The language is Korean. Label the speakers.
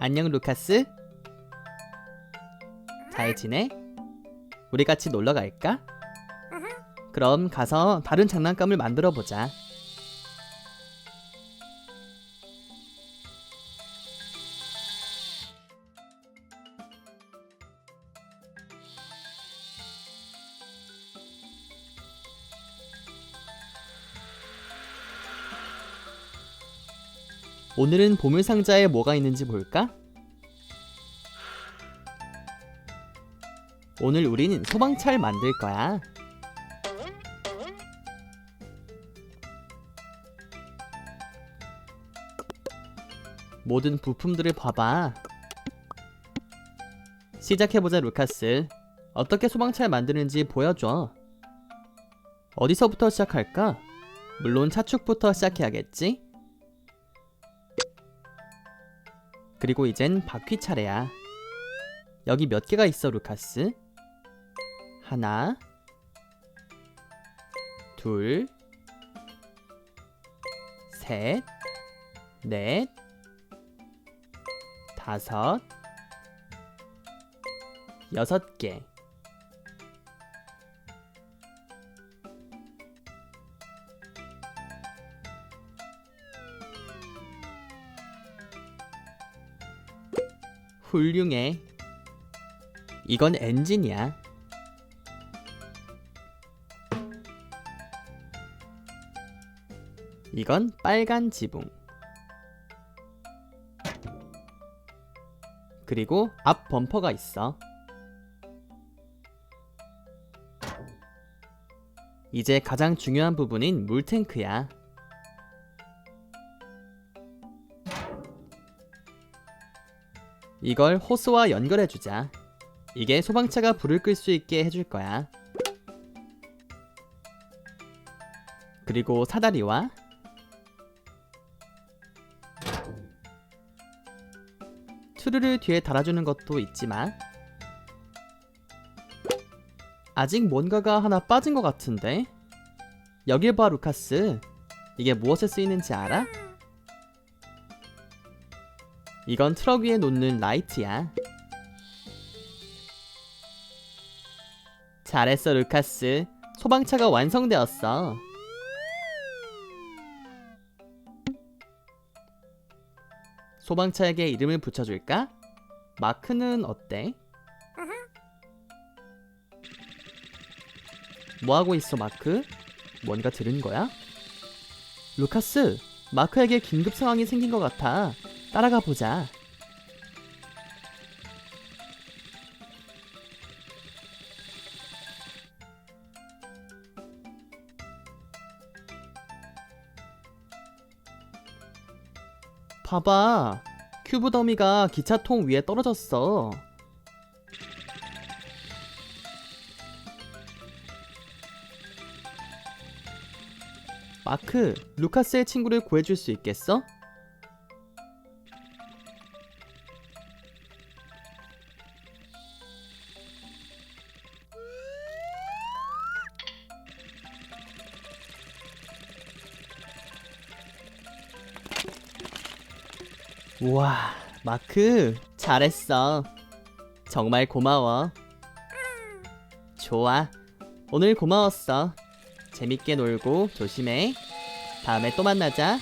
Speaker 1: 안녕 루카스. 잘 지내? 우리 같이 놀러 갈까? 그럼 가서 다른 장난감을 만들어 보자. 오늘은 보물 상자에 뭐가 있는지 볼까? 오늘 우린 소방차를 만들 거야. 모든 부품들을 봐봐. 시작해보자, 루카스. 어떻게 소방차를 만드는지 보여줘. 어디서부터 시작할까? 물론 차축부터 시작해야겠지? 그리고 이젠 바퀴 차례야. 여기 몇 개가 있어, 루카스? 하나, 둘, 셋, 넷, 다섯, 여섯 개. 훌륭해. 이건 엔진이야. 이건 빨간 지붕. 그리고 앞 범퍼가 있어. 이제 가장 중요한 부분인 물탱크야. 이걸 호스와 연결해주자. 이게 소방차가 불을 끌 수 있게 해줄 거야. 그리고 사다리와 트루를 뒤에 달아주는 것도 있지만 아직 뭔가가 하나 빠진 것 같은데 여길 봐 루카스 이게 무엇에 쓰이는지 알아? 이건 트럭 위에 놓는 라이트야 잘했어 루카스 소방차가 완성되었어 소방차에게 이름을 붙여줄까? 마크는 어때? 뭐하고 있어 마크? 뭔가 들은 거야? 루카스 마크에게 긴급 상황이 생긴 것 같아 따라가 보자. 봐봐. 큐브 더미가 기차통 위에 떨어졌어. 마크, 루카스의 친구를 구해줄 수 있겠어? 우와, 마크, 잘했어. 정말 고마워. 좋아. 오늘 고마웠어. 재밌게 놀고 조심해. 다음에 또 만나자.